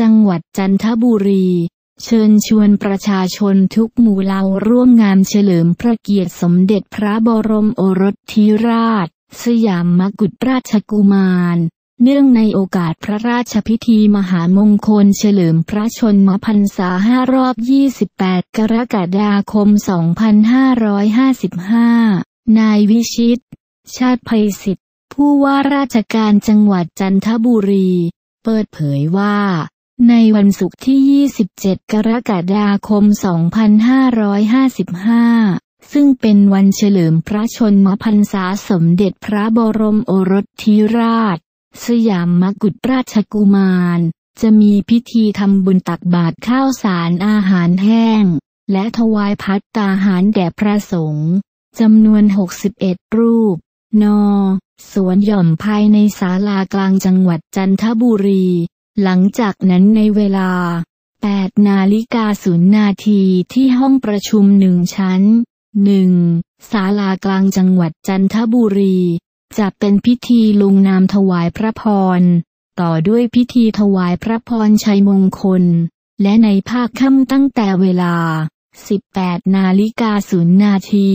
จังหวัดจันทบุรี เชิญชวนประชาชนทุกหมู่เหล่าร่วมงานเฉลิมพระเกียรติสมเด็จพระบรมโอรสธิราช สยามมกุฎราชกุมาร เนื่องในโอกาสพระราชพิธีมหามงคลเฉลิมพระชนมพรรษา5รอบ 28 กรกฎาคม 2555 นายวิชิต ชาติภัยสิทธิ์ผู้ว่าราชการจังหวัดจันทบุรี เปิดเผยว่า ในวันศุกร์ที่ 27 กรกฎาคม 2555 ซึ่งเป็นวันเฉลิมพระชนมพรรษาสมเด็จพระบรมโอรสธิราช สยามมกุฎราชกุมาร จะมีพิธีทำบุญตักบาตรข้าวสารอาหารแห้ง และถวายพัตตาหารแด่พระสงฆ์จำนวน 61 รูปนอสวนหย่อมภายในศาลากลางจังหวัดจันทบุรี หลังจากนั้นในเวลา 8 นาฬิกาศูนย์นาทีที่ห้องประชุมหนึ่งชั้น 1. ศาลากลางจังหวัดจันทบุรี จะเป็นพิธีลงนามถวายพระพร ต่อด้วยพิธีถวายพระพรชัยมงคล และในภาคค่ำตั้งแต่เวลา 18 นาฬิกาศูนย์นาที